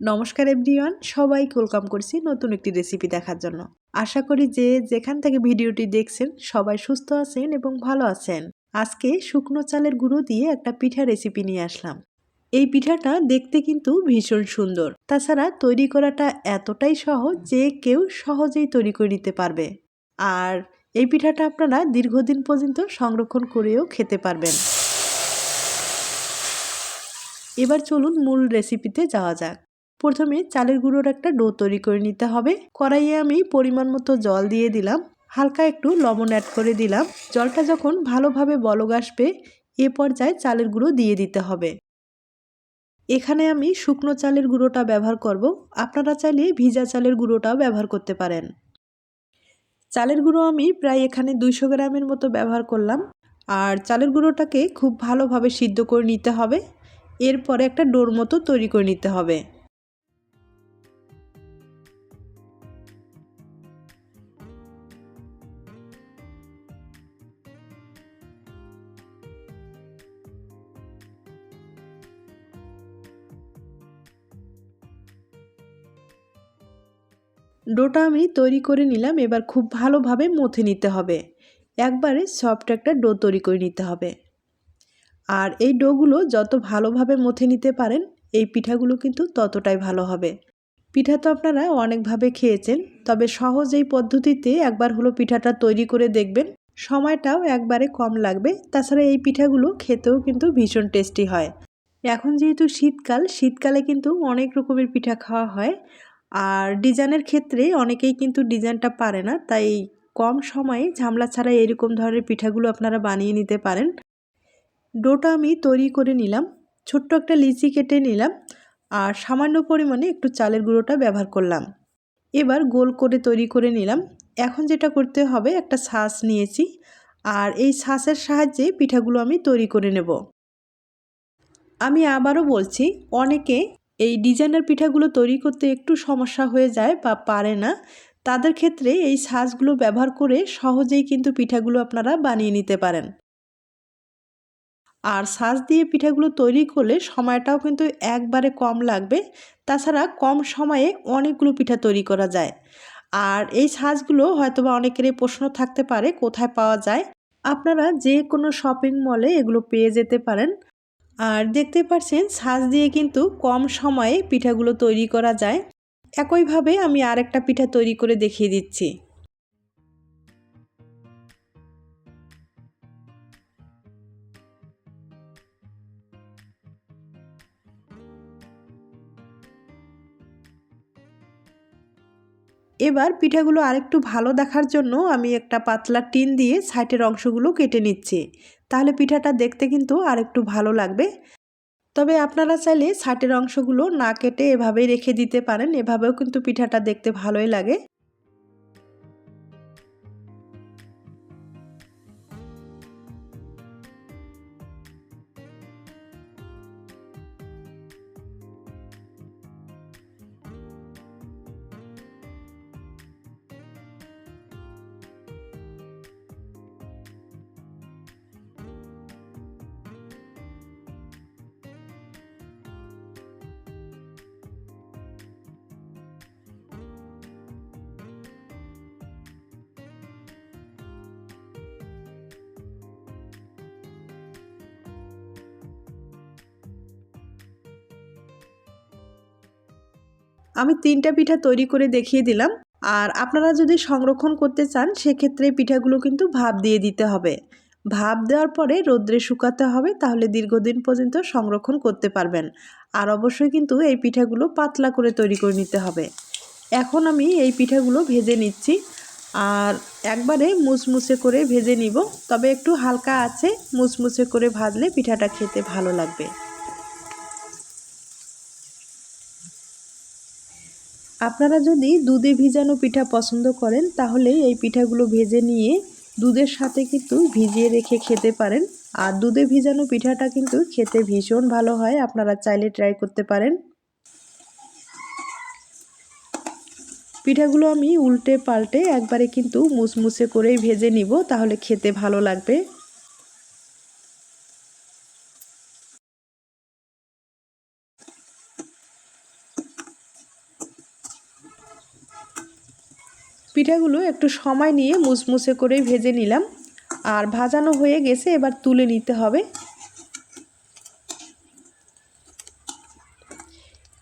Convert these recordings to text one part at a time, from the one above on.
নমস্কার এভরিওয়ান সবাই ওয়েলকাম করছি নতুন একটি রেসিপি দেখার জন্য। আশা করি যে যেখান থেকে ভিডিওটি দেখছেন, সবাই সুস্থ আছেন এবং ভালো আছেন। আজকে শুকনো চালের গুঁড়ো দিয়ে একটা পিঠা রেসিপি নিয়ে আসলাম। এই পিঠাটা দেখতে কিন্তু ভীষণ সুন্দর। তাছাড়া তৈরি করাটা এতটাই সহজ যে কেউ সহজেই তৈরি করে নিতে পারবে। আর এই পিঠাটা আপনারা দীর্ঘদিন পর্যন্ত সংরক্ষণ করেও খেতে পারবেন। এবার চলুন মূল রেসিপিতে যাওয়া যাক। প্রথমে চালের গুঁড়োর একটা ডো তৈরি করে নিতে হবে। কড়াইয়ে আমি পরিমাণ মতো জল দিয়ে দিলাম। হালকা একটু লবণ অ্যাড করে দিলাম। জলটা যখন ভালোভাবে বলগ আসবে, এ পর্যায়ে চালের গুঁড়ো দিয়ে দিতে হবে। এখানে আমি শুকনো চালের গুঁড়োটা ব্যবহার করব। আপনারা চাইলে ভিজা চালের গুঁড়োটাও ব্যবহার করতে পারেন। চালের গুঁড়ো আমি প্রায় এখানে দুইশো গ্রামের মতো ব্যবহার করলাম। আর চালের গুঁড়োটাকে খুব ভালোভাবে সিদ্ধ করে নিতে হবে। এরপরে একটা ডোর মতো তৈরি করে নিতে হবে। ডোটা আমি তৈরি করে নিলাম, এবার খুব ভালোভাবে মথে নিতে হবে। একবারে সফট একটা ডো তৈরি করে নিতে হবে। আর এই ডোগুলো যত ভালোভাবে মথে নিতে পারেন, এই পিঠাগুলো কিন্তু ততটাই ভালো হবে। পিঠা তো আপনারা অনেকভাবে খেয়েছেন, তবে সহজ এই পদ্ধতিতে একবার হলো পিঠাটা তৈরি করে দেখবেন, সময়টাও একবারে কম লাগবে। তাছাড়া এই পিঠাগুলো খেতেও কিন্তু ভীষণ টেস্টি হয়। এখন যেহেতু শীতকাল, শীতকালে কিন্তু অনেক রকমের পিঠা খাওয়া হয়। আর ডিজাইনের ক্ষেত্রে অনেকেই কিন্তু ডিজাইনটা পারে না, তাই কম সময়ে ঝামলা ছাড়া এরকম ধরনের পিঠাগুলো আপনারা বানিয়ে নিতে পারেন। ডোটা আমি তৈরি করে নিলাম, ছোট্ট একটা লিচি কেটে নিলাম আর সামান্য পরিমাণে একটু চালের গুঁড়োটা ব্যবহার করলাম। এবার গোল করে তৈরি করে নিলাম। এখন যেটা করতে হবে, একটা শ্বাস নিয়েছি আর এই শ্বাসের সাহায্যে পিঠাগুলো আমি তৈরি করে নেব। আমি আবারও বলছি, অনেকে এই ডিজাইনার পিঠাগুলো তৈরি করতে একটু সমস্যা হয়ে যায় বা পারে না, তাদের ক্ষেত্রে এই সাজগুলো ব্যবহার করে সহজেই কিন্তু পিঠাগুলো আপনারা বানিয়ে নিতে পারেন। আর সাজ দিয়ে পিঠাগুলো তৈরি করলে সময়টাও কিন্তু একবারে কম লাগবে, তাছাড়া কম সময়ে অনেকগুলো পিঠা তৈরি করা যায়। আর এই সাজগুলো হয়তো বা অনেকেরই প্রশ্ন থাকতে পারে, কোথায় পাওয়া যায়? আপনারা যে কোনো শপিং মলে এগুলো পেয়ে যেতে পারেন। আর দেখতে পাচ্ছেন সাজ দিয়ে কিন্তু কম সময়ে পিঠাগুলো তৈরি করা যায়। একইভাবে আমি আর একটা পিঠা তৈরি করে দেখিয়ে দিচ্ছি। এবার পিঠাগুলো আরেকটু ভালো দেখার জন্য আমি একটা পাতলা টিন দিয়ে সাইটের অংশগুলো কেটে নিচ্ছি। তাহলে পিঠাটা দেখতে কিন্তু আরেকটু ভালো লাগবে। তবে আপনারা চাইলে সাইটের অংশগুলো না কেটে এভাবেই রেখে দিতে পারেন। এভাবেও কিন্তু পিঠাটা দেখতে ভালোই লাগে। আমি তিনটা পিঠা তৈরি করে দেখিয়ে দিলাম। আর আপনারা যদি সংরক্ষণ করতে চান, সেক্ষেত্রে পিঠাগুলো কিন্তু ভাপ দিয়ে দিতে হবে। ভাপ দেওয়ার পরে রোদ্রে শুকাতে হবে, তাহলে দীর্ঘদিন পর্যন্ত সংরক্ষণ করতে পারবেন। আর অবশ্যই কিন্তু এই পিঠাগুলো পাতলা করে তৈরি করে নিতে হবে। এখন আমি এই পিঠাগুলো ভেজে নিচ্ছি। আর একবারে মুসমুসে করে ভেজে নিব। তবে একটু হালকা আছে মুসমুসে করে ভাজলে পিঠাটা খেতে ভালো লাগবে। আপনারা যদি দুধে ভিজানো পিঠা পছন্দ করেন, তাহলে এই পিঠাগুলো ভেজে নিয়ে দুধের সাথে কিন্তু ভিজিয়ে রেখে খেতে পারেন। আর দুধে ভিজানো পিঠাটা কিন্তু খেতে ভীষণ ভালো হয়, আপনারা চাইলে ট্রাই করতে পারেন। পিঠাগুলো আমি উল্টে পাল্টে একবারে কিন্তু মুসমুসে করেই ভেজে নিব, তাহলে খেতে ভালো লাগবে। পিঠাগুলো একটু সময় নিয়ে মুসমুসে করে ভেজে নিলাম। আর ভাজানো হয়ে গেছে, এবার তুলে নিতে হবে।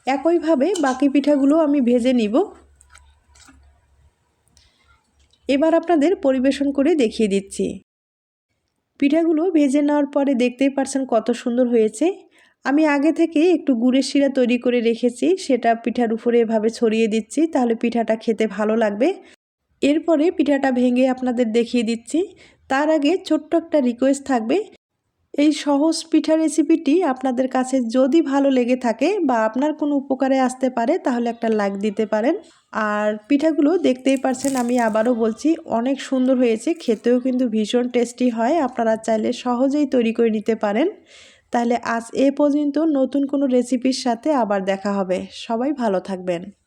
একইভাবে বাকি পিঠাগুলো আমি ভেজে নিব। এবার আপনাদের পরিবেশন করে দেখিয়ে দিচ্ছি। পিঠাগুলো ভেজে নেওয়ার পরে দেখতেই পারছেন কত সুন্দর হয়েছে। আমি আগে থেকে একটু গুড়ের শিরা তৈরি করে রেখেছি, সেটা পিঠার উপরে এভাবে ছড়িয়ে দিচ্ছি, তাহলে পিঠাটা খেতে ভালো লাগবে। এরপরে পিঠাটা ভেঙে আপনাদের দেখিয়ে দিচ্ছি। তার আগে ছোট্ট একটা রিকোয়েস্ট থাকবে। এই সহজ পিঠা রেসিপিটি আপনাদের কাছে যদি ভালো লেগে থাকে বা আপনার কোনো উপকারে আসতে পারে, তাহলে একটা লাইক দিতে পারেন। আর পিঠাগুলো দেখতেই পারছেন, আমি আবারও বলছি, অনেক সুন্দর হয়েছে। খেতেও কিন্তু ভীষণ টেস্টি হয়। আপনারা চাইলে সহজেই তৈরি করে নিতে পারেন। তাহলে আজ এ পর্যন্ত নতুন কোনো রেসিপির সাথে আবার দেখা হবে। সবাই ভালো থাকবেন।